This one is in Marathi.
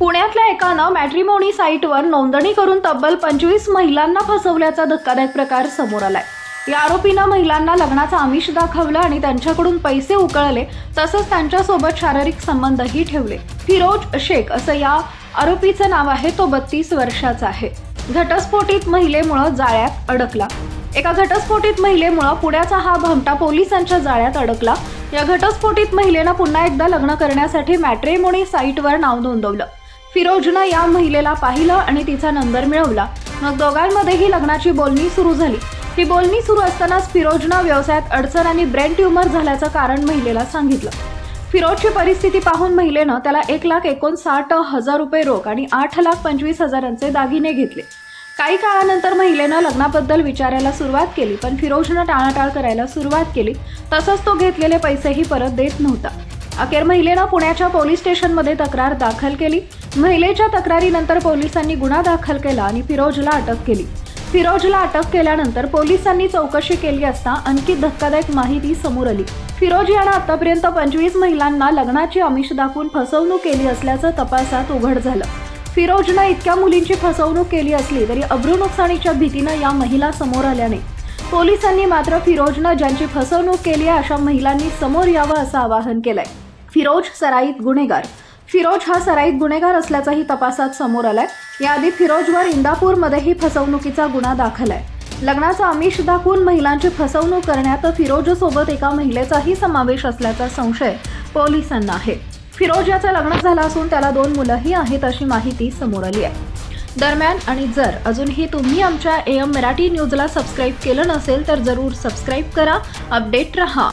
पुण्यातल्या एकानं मॅट्रिमोनी साईटवर नोंदणी करून तब्बल पंचवीस महिलांना फसवल्याचा धक्कादायक प्रकार समोर आलाय. या आरोपीनं महिलांना लग्नाचं आमिष दाखवलं आणि त्यांच्याकडून पैसे उकळले तसंच त्यांच्यासोबत शारीरिक संबंधही ठेवले. फिरोज शेख असं या आरोपीचं नाव आहे तो बत्तीस वर्षाचा आहे. घटस्फोटित महिलेमुळं जाळ्यात अडकला. एका घटस्फोटित महिलेमुळं पुण्याचा हा भमटा पोलिसांच्या जाळ्यात अडकला. या घटस्फोटित महिलेनं पुन्हा एकदा लग्न करण्यासाठी मॅट्रेमोनी साईटवर नाव नोंदवलं. फिरोजनं या महिलेला पाहिलं आणि तिचा नंबर मिळवला. मग दोघांमध्येही लग्नाची बोलणी सुरू झाली. ही बोलणी सुरू असतानाच फिरोजनं व्यवसायात अडचण आणि ब्रेन ट्यूमर झाल्याचं कारण महिलेला सांगितलं. फिरोजची परिस्थिती पाहून महिलेनं त्याला एक लाख एकोणसाठ हजार रुपये रोख आणि आठ लाख पंचवीस हजारांचे दागिने घेतले. काही काळानंतर महिलेनं लग्नाबद्दल विचारायला सुरुवात केली पण फिरोजनं टाळाटाळ करायला सुरुवात केली. तसंच तो घेतलेले पैसेही परत देत नव्हता. अखेर महिलेनं पुण्याच्या पोलीस स्टेशनमध्ये तक्रार दाखल केली. महिलेच्या तक्रारीनंतर पोलिसांनी गुन्हा दाखल केला आणि फिरोजला अटक केली. फिरोजला अटक केल्यानंतर पोलिसांनी चौकशी केली असता आणखी धक्कादायक माहिती समोर आली. फिरोज यानं आतापर्यंत पंचवीस महिलांना लग्नाची आमिष दाखवून फसवणूक केली असल्याचं तपासात उघड झालं. फिरोजनं इतक्या मुलींची फसवणूक केली असली तरी अब्रू नुकसानीच्या भीतीनं या महिला समोर आल्याने. पोलिसांनी मात्र फिरोजनं ज्यांची फसवणूक केली आहे अशा महिलांनी समोर यावं असं आवाहन केलंय. फिरोज सराईत गुन्हेगार. फिरोज हा सराईत गुन्हेगार असल्याचाही तपासात समोर आलाय. याआधी फिरोजवर इंदापूरमध्येही फसवणुकीचा गुन्हा दाखल आहे लग्नाचा आमिष दाखवून महिलांची फसवणूक करण्यात फिरोजसोबत एका महिलेचाही समावेश असल्याचा संशय पोलिसांना आहे. फिरोज याचं लग्न झालं असून त्याला दोन मुलंही आहेत अशी माहिती समोर आली आहे. दरम्यान आणि जर अजूनही तुम्ही आमच्या ए एम मराठी न्यूजला सबस्क्राईब केलं नसेल तर जरूर सबस्क्राईब करा अपडेट रहा.